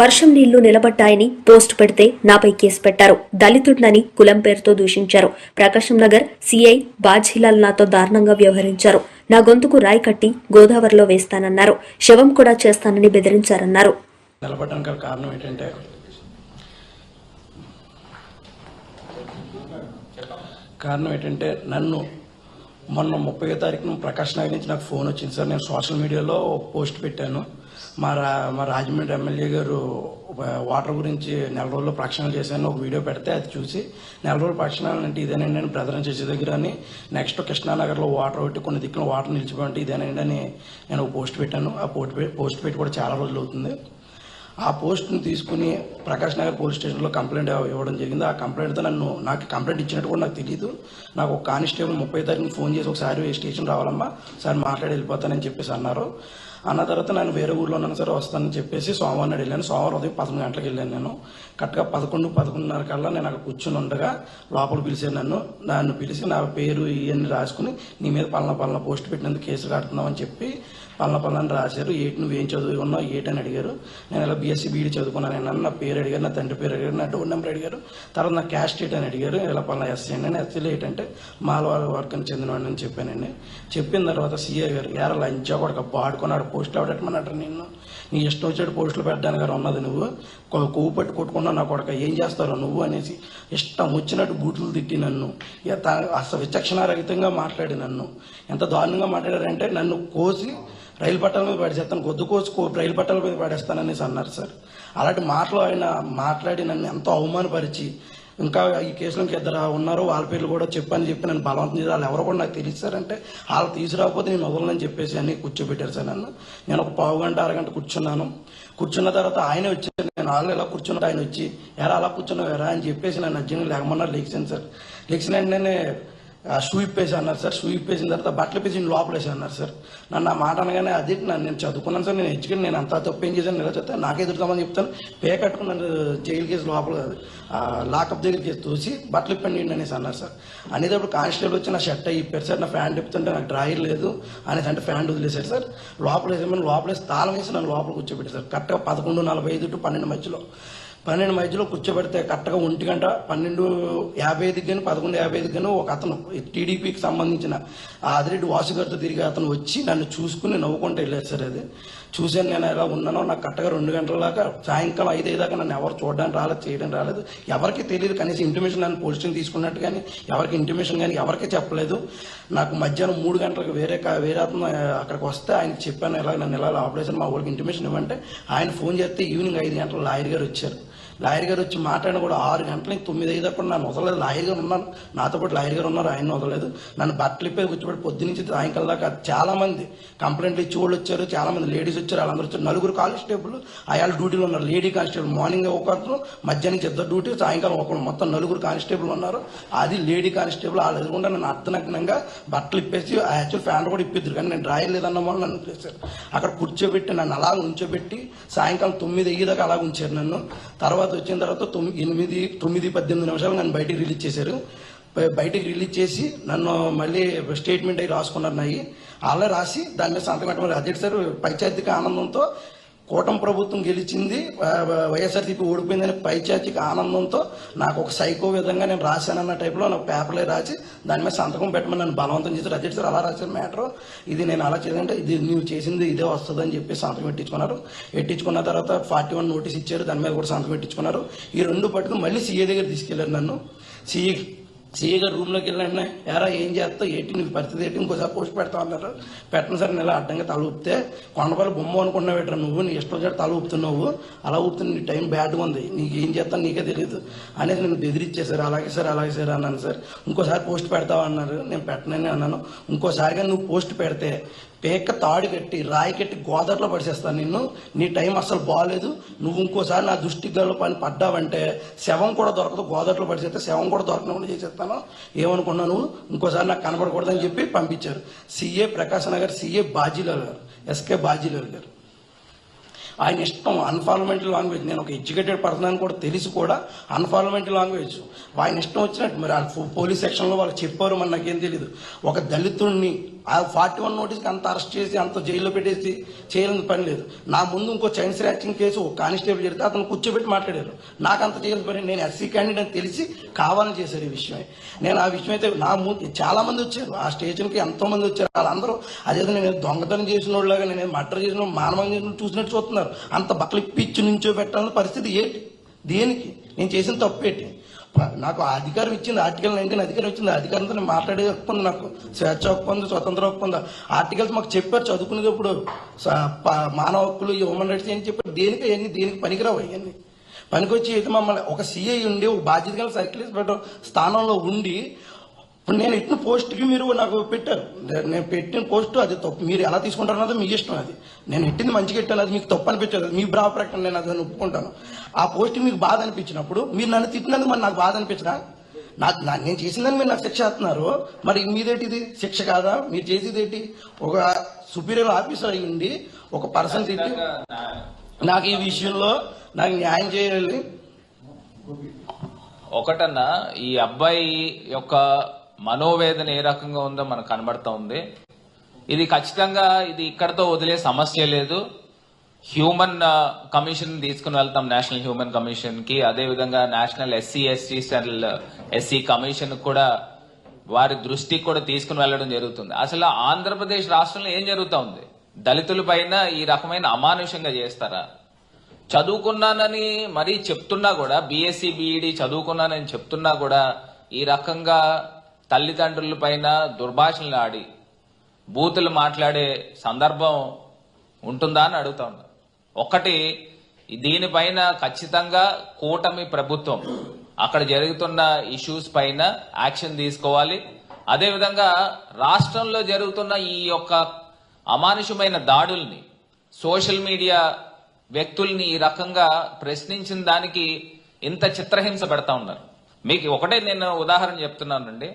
వర్షం నీళ్ళు నిలబడ్డాయని పోస్టు పెడితే నాపై కేసు పెట్టారు. దళితుడినని కులం పేరుతో దూషించారు. ప్రకాశం నగర్ సీఐ బాజీలాల్ నాతో దారుణంగా వ్యవహరించారు. నా గొంతుకు రాయి కట్టి గోదావరిలో వేస్తానన్నారు. శవం కూడా చేస్తానని బెదిరించారన్నారు. కారణం ఏంటంటే కారణం ఏంటంటే నన్ను మొన్న ముప్పై తారీఖున ప్రకాష్ నగర్ నుంచి నాకు ఫోన్ వచ్చింది సార్. నేను సోషల్ మీడియాలో పోస్ట్ పెట్టాను. మా రా మా రాజమండ్రి ఎమ్మెల్యే గారు వాటర్ గురించి నెల రోజుల్లో ప్రక్షాళన చేశాను ఒక వీడియో పెడితే అది చూసి నెల రోజుల ప్రక్షాళన అంటే ఇదేనండి నేను ప్రధాన చేసే దగ్గర అని నెక్స్ట్ కృష్ణానగర్లో వాటర్ ఒకటి కొన్ని దిక్కున వాటర్ నిలిచిపోయింటే ఇదేనండి అని నేను ఒక పోస్ట్ పెట్టాను. ఆ పోస్ట్ పోస్ట్ పెట్టి కూడా చాలా రోజులు అవుతుంది. ఆ పోస్ట్ని తీసుకుని ప్రకాష్ నగర్ పోలీస్ స్టేషన్లో కంప్లైంట్ ఇవ్వడం జరిగింది. ఆ కంప్లైంట్తో నన్ను నాకు కంప్లైంట్ ఇచ్చినట్టు కూడా నాకు తెలియదు నాకు ఒక కానిస్టేబుల్ ముప్పై తారీఖున ఫోన్ చేసి ఒకసారి స్టేషన్ రావాలమ్మా సార్ మాట్లాడి వెళ్ళిపోతానని చెప్పేసి అన్నారు. అన్న తర్వాత నేను వేరే ఊర్లో ఉన్నాను సరే వస్తానని చెప్పేసి సోమవారం నాడు వెళ్ళాను. సోమవారం ఉదయం పదకొండు గంటలకు వెళ్ళాను నేను. కరెక్ట్గా పదకొండు పదకొండున్నర కల్లా నేను అక్కడ కూర్చుని ఉండగా లోపల పిలిచాను నన్ను. నన్ను పిలిచి నా పేరు ఇవన్నీ రాసుకుని నీ మీద పలానా పలానా పోస్ట్ పెట్టినందుకు కేసు కడుతున్నామని చెప్పి పలానా పలానా రాశారు. ఏటి నువ్వు ఏం చదువు ఉన్నావు ఏటని అడిగారు. నేను ఇలా బీఎస్సీ బీడీ చదువుకున్నాను. నేను నా పేరు అడిగారు నా తండ్రి పేరు అడిగారు నా డోర్ నెంబర్ అడిగారు. తర్వాత నా క్యాస్ట్ ఏటని అని అడిగారు. ఇలా పలానా ఎస్సీ అండి నేను ఎస్సీలో ఏంటంటే మాలవాళ్ళ వర్గానికి చెందినవాడిని అని చెప్పానండి. చెప్పిన తర్వాత సీఏ గారు ఎరా లంచా కూడా బాడుకున్నాడు పోస్టులు ఎవడెట్టమన్నట్టు నిన్ను? నీ ఇష్టం వచ్చాడు పోస్టులు పెట్టడానికి గారు ఉన్నది నువ్వు? కొవ్వు పట్టి కొట్టుకున్నా నా కొడక ఏం చేస్తారో నువ్వు అనేసి ఇష్టం వచ్చినట్టు బూట్లు తిట్టి నన్ను. ఇక అసలు విచక్షణారహితంగా మాట్లాడి నన్ను. ఎంత దారుణంగా మాట్లాడారంటే నన్ను కోసి రైలు పట్టాల మీద పడేస్తాను గొద్దు కోసి కో- రైలు పట్టాల మీద పడేస్తాననేసి అన్నారు సార్. అలాంటి మాటలు ఆయన మాట్లాడి నన్ను ఎంతో అవమానపరిచి ఇంకా ఈ కేసులో ఇంకా ఇద్దరు ఉన్నారు వాళ్ళ పేర్లు కూడా చెప్పని చెప్పి నన్ను బలవంతం చేసి వాళ్ళు ఎవరు కూడా నాకు తెలియదు సార్ అంటే వాళ్ళు తీసుకురాకపోతే నేను వదలనని చెప్పేసి అని కూర్చోబెట్టారు సార్ నన్ను. నేను ఒక పావు గంట అరగంట కూర్చున్నాను. కూర్చున్న తర్వాత ఆయన వచ్చారు. నేను వాళ్ళు ఎలా కూర్చున్నట్టు ఆయన వచ్చి ఎలా అలా కూర్చున్నావు ఎరా అని చెప్పేసి నన్ను అర్జెంట్ లేకమన్నారు లెగిసాను సార్. లెగిసిన వెంటనే స్వీప్ వేసి అన్నారు సార్ స్వీప్ వేసిన తర్వాత బట్టలు ఇప్పేసి లోపలేసి అన్నారు సార్. నన్ను ఆ మాట అనగానే అది నన్ను నేను చదువుకున్నాను సార్ నేను ఎడ్యుకేట్ నేను అంత తప్పు ఏం చేశాను ఇలా చెప్తాను నాకే ఎదురుతామని చెప్తాను. పే కట్టుకుని నన్ను జైలు కేసు లోపల లాకప్ దగ్గరికి తోసి బట్టలు ఇప్పండి అనేసి అన్నారు సార్. అనేటప్పుడు కానిస్టేబుల్ వచ్చి నా షర్ట్ అయ్యి ఇప్పారు సార్ నా ఫ్యాంట్ చెప్తుంటే నాకు డ్రాయర్ లేదు అనేసి అంటే ఫ్యాంట్ వదిలేశారు సార్. లోపల వేసేమని లోపల వేసి తాళం వేసి నన్ను లోపల కూర్చోబెట్టారు సార్. కరెక్ట్గా పదకొండు నలభై ఐదు టు పన్నెండు మధ్యలో. పన్నెండు మధ్యలో కూర్చోబెడితే కరెక్ట్గా ఒంటి గంట పన్నెండు యాభై ఐదుకి కానీ పదకొండు యాభై ఐదుకి కానీ ఒక అతను టీడీపీకి సంబంధించిన ఆదిరెడ్డి వాసు గారితో తిరిగి అతను వచ్చి నన్ను చూసుకుని నవ్వుకుంటూ వెళ్ళారు సార్ అది. చూశాను నేను ఎలా ఉన్నానో నాకు కరెక్ట్గా రెండు గంటల దాకా సాయంకాలం ఐదు ఐదాకా నన్ను ఎవరు చూడడానికి రాలేదు చేయడం రాలేదు. ఎవరికి తెలియదు కనీసం ఇంటిమేషన్ నన్ను పోస్టింగ్ తీసుకున్నట్టు కానీ ఎవరికి ఇంటిమేషన్ కానీ ఎవరికి చెప్పలేదు. నాకు మధ్యాహ్నం మూడు గంటలకు వేరే వేరే అతను అక్కడికి వస్తే ఆయనకి చెప్పాను ఎలా నన్ను ఎలా ఆపరేషన్ మా ఊరికి ఇంటిమేషన్ ఇవ్వంటే ఆయన ఫోన్ చేస్తే ఈవినింగ్ ఐదు గంటల లాయర్ గారు వచ్చారు. లాయర్ గారు వచ్చి మాట్లాడిన కూడా ఆరు గంటలకి తొమ్మిది ఐదు కూడా నన్ను వదలలేదు. లాయర్ గారు ఉన్నాను నాతో పాటు లాయర్ గారు ఉన్నారు. ఆయన వదలలేదు. నన్ను బట్టలు ఇప్పి కూర్చోబెట్టి పొద్దు నుంచి సాయంకాలం దాకా చాలా మంది కంప్లైంట్లు ఇచ్చి వాళ్ళు వచ్చారు. చాలామంది లేడీస్ వచ్చారు. వాళ్ళందరూ వచ్చారు. నలుగురు కానిస్టేబుల్ అయాల డ్యూటీలో ఉన్నారు. లేడీ కానిస్టేబుల్ మార్నింగ్ ఒకరు మధ్యాహ్నం ఇద్దరు డ్యూటీ సాయంకాలం ఒకరు మొత్తం నలుగురు కానిస్టేబుల్ ఉన్నారు. అది లేడీ కానిస్టేబుల్ వాళ్ళు ఎదురుకుండా నన్ను అర్థనగ్నంగా బట్టలు ఇప్పేసి యాక్చువల్ ఫ్యాన్ కూడా ఇప్పిద్దరు. కానీ నేను డ్రాయర్ లేదన్న వాళ్ళు నన్ను చేశారు అక్కడ కూర్చోబెట్టి నన్ను అలా ఉంచోబెట్టి సాయంకాలం తొమ్మిది అయ్యేదాకా అలా ఉంచారు నన్ను. తర్వాత వచ్చిన తర్వాత తొమ్మిది ఎనిమిది తొమ్మిది పద్దెనిమిది నిమిషాలు నన్ను బయటికి రిలీజ్ చేశారు. బయటికి రిలీజ్ చేసి నన్ను మళ్ళీ స్టేట్మెంట్ అయి రాసుకున్నారు నాయి. అలా రాసి దాని మీద సంతకం పెట్టమని అధ్యక్ష సార్ పంచాయతీకి ఆనందంతో కూటమి ప్రభుత్వం గెలిచింది వైఎస్ఆర్సీపీ ఓడిపోయిందని పైచార్జిక ఆనందంతో నాకు ఒక సైకో విధంగా నేను రాశానన్న టైప్లో నాకు పేపర్లో రాసి దాని మీద సంతకం పెట్టమని నన్ను బలవంతం చేసి అధ్యక్ష సార్ అలా రాసిన మ్యాటర్. ఇది నేను అలా చేయాలంటే ఇది నువ్వు చేసింది ఇదే వస్తుందని చెప్పి సంతకం పెట్టించుకున్నారు. పెట్టించుకున్న తర్వాత ఫార్టీ వన్ నోటీస్ ఇచ్చారు దాని మీద కూడా సంతకం పెట్టించుకున్నారు. ఈ రెండు పట్టుకుని మళ్ళీ సీఏ దగ్గర తీసుకెళ్ళారు నన్ను. సీఏ సీఏ గారు రూమ్లోకి వెళ్ళండి. ఎరా ఏం చేస్తావు? ఏంటి? నీకు పరిస్థితి ఏంటి? ఇంకోసారి పోస్ట్ పెడతావు అన్నారు. పెట్టను సార్ నెల అడ్డంగా తల ఊపితే. కొండపల్లి బొమ్మ అనుకున్నావు ఏంట్రా నువ్వు? నీ ఇష్టం చేసి తల ఊపుతున్నావు. అలా ఊపుతున్న నీ టైం బ్యాడ్గా ఉంది. నీకు ఏం చేస్తాను నీకే తెలియదు అనేది నేను బెదిరించేశారు. అలాగే సార్ అలాగే సార్ అన్నాను సార్. ఇంకోసారి పోస్ట్ పెడతావు అన్నారు. నేను పెట్టనని అన్నాను. ఇంకోసారిగా నువ్వు పోస్ట్ పెడితే పేక తాడు కట్టి రాయి కట్టి గోదావరిలో పడిచేస్తాను నిన్ను. నీ టైం అసలు బాగాలేదు నువ్వు ఇంకోసారి నా దృష్టి గల పని పడ్డావంటే శవం కూడా దొరకదు. గోదావరిలో పడిచేస్తే శవం కూడా దొరకకుండా చేసేస్తాను. ఏమనుకున్నాను? ఇంకోసారి నాకు కనబడకూడదని చెప్పి పంపించారు. సీఏ ప్రకాశ్ నగర్ సీఏ బాజీలాల్ గారు ఎస్కే బాజీలాల్ గారు. ఆయన ఇష్టం అన్ఫార్మెంటల్ లాంగ్వేజ్. నేను ఒక ఎడ్యుకేటెడ్ పర్సన్ అని కూడా తెలిసి కూడా అన్ఫార్మెంటల్ లాంగ్వేజ్. ఆయన ఇష్టం వచ్చినట్టు మరి ఆ పోలీస్ సెక్షన్లో వాళ్ళు చెప్పారు మరి నాకేం తెలియదు ఒక దళితుడిని ఆ ఫార్టీ వన్ నోటీస్కి అంత అరెస్ట్ చేసి అంత జైల్లో పెట్టేసి చేయాలని పని లేదు. నా ముందు ఇంకో చైన్స్ స్నాచింగ్ కేసు ఒక కానిస్టేబుల్ జరిగితే అతను కూర్చోబెట్టి మాట్లాడారు. నాకు అంత చేయాల్సిన పని నేను ఎస్సీ క్యాండిడేట్ అని తెలిసి కావాలని చేశారు ఈ విషయం నేను ఆ విషయం అయితే నా ముందు చాలా మంది వచ్చారు. ఆ స్టేషన్కి ఎంతో మంది వచ్చారు. వాళ్ళందరూ అదేదో నేను దొంగతనం చేసిన వాళ్ళగా నేను మర్డర్ చేసిన మానవం చేసిన చూసినట్టు చూస్తున్నారు. అంత బట్టలు పిచ్చి నుంచో పెట్టాలని పరిస్థితి ఏంటి? దేనికి? నేను చేసిన తప్పు ఏంటి? నాకు అధికారం ఇచ్చింది ఆర్టికల్ నైన్టీన్ అధికారం ఇచ్చింది అధికారంతో నేను మాట్లాడే హక్కు నాకు. స్వేచ్ఛ హక్కు స్వతంత్ర ఒప్పందం. ఆర్టికల్స్ మాకు చెప్పారు చదువుకునేటప్పుడు మానవ హక్కులు హ్యూమన్ రైట్స్ ఏం చెప్పారు. దేనికి అవన్నీ దేనికి పనికిరావు అవన్నీ? పనికొచ్చి అయితే మమ్మల్ని ఒక సీఐ ఉండి ఒక బాధ్యత గల సర్కిల్ ఇన్స్పెక్టర్ స్థానంలో ఉండి ఇప్పుడు నేను ఇచ్చిన పోస్ట్కి మీరు నాకు పెట్టారు. నేను పెట్టిన పోస్ట్ అది తప్పు. మీరు ఎలా తీసుకుంటారు అన్నది మీ ఇష్టం అది. నేను పెట్టింది మంచిగా పెట్టాను అది మీకు తప్పు అనిపించదు. మీ బ్రా ప్రకటన నేను అది ఒప్పుకుంటాను. ఆ పోస్ట్ మీకు బాధ అనిపించినప్పుడు మీరు నన్ను తిట్టినందుకు మరి నాకు బాధ అనిపించరా నాకు నేను చేసిందని మీరు నాకు శిక్ష చేస్తున్నారు మరి మీదేటిది? శిక్ష కాదా? మీరు చేసేది ఏంటి ఒక సుపీరియర్ ఆఫీసర్ అయ్యండి ఒక పర్సన్ తిట్టి నాకు ఈ విషయంలో నాకు న్యాయం చేయాలి. ఒకటన్నా ఈ అబ్బాయి యొక్క మనోవేదన ఏ రకంగా ఉందో మనకు కనబడతా ఉంది. ఇది ఖచ్చితంగా ఇది ఇక్కడతో వదిలే సమస్య లేదు. హ్యూమన్ కమిషన్ తీసుకుని వెళ్తాం నేషనల్ హ్యూమన్ కమిషన్కి అదే విధంగా national SC ST cell SC commission కూడా వారి దృష్టికి కూడా తీసుకుని వెళ్ళడం జరుగుతుంది. అసలు ఆంధ్రప్రదేశ్ రాష్ట్రంలో ఏం జరుగుతా ఉంది? దళితుల పైన ఈ రకమైన అమానుషంగా చేస్తారా? చదువుకున్నానని మరీ చెప్తున్నా కూడా బీఎస్సీ బీఈడి చదువుకున్నానని చెప్తున్నా కూడా ఈ రకంగా తల్లిదండ్రుల పైన దుర్భాషలు ఆడి బూతులు మాట్లాడే సందర్భం ఉంటుందా అని అడుగుతా ఉన్నా. ఒకటి దీనిపైన ఖచ్చితంగా కూటమి ప్రభుత్వం అక్కడ జరుగుతున్న ఇష్యూస్ పైన యాక్షన్ తీసుకోవాలి. అదేవిధంగా రాష్ట్రంలో జరుగుతున్న ఈ యొక్క అమానుషమైన దాడుల్ని సోషల్ మీడియా వ్యక్తుల్ని ఈ రకంగా ప్రశ్నించిన దానికి ఇంత చిత్రహింస పెడతా ఉన్నారు. మీకు ఒకటే నేను ఉదాహరణ చెప్తున్నానండి.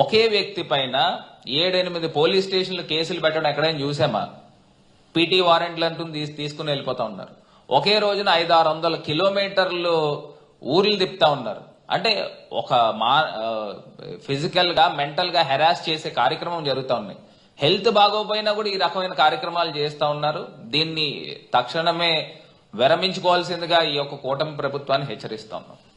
ఒకే వ్యక్తి పైన ఏడెనిమిది పోలీస్ స్టేషన్లు కేసులు పెట్టడం ఎక్కడైనా చూసామా? పీటీ వారెంట్లు అంటుంది తీసుకుని వెళ్ళిపోతా ఉన్నారు. ఒకే రోజున ఐదు ఆరు వందల కిలోమీటర్లు ఊర్లు తిప్పుతా ఉన్నారు. అంటే ఒక మా ఫిజికల్గా మెంటల్గా హెరాస్ చేసే కార్యక్రమం జరుగుతూ ఉన్నాయి హెల్త్ బాగోపోయినా కూడా ఈ రకమైన కార్యక్రమాలు చేస్తూ ఉన్నారు. దీన్ని తక్షణమే విరమించుకోవాల్సిందిగా ఈ యొక్క కూటమి ప్రభుత్వాన్ని హెచ్చరిస్తా ఉన్నాం.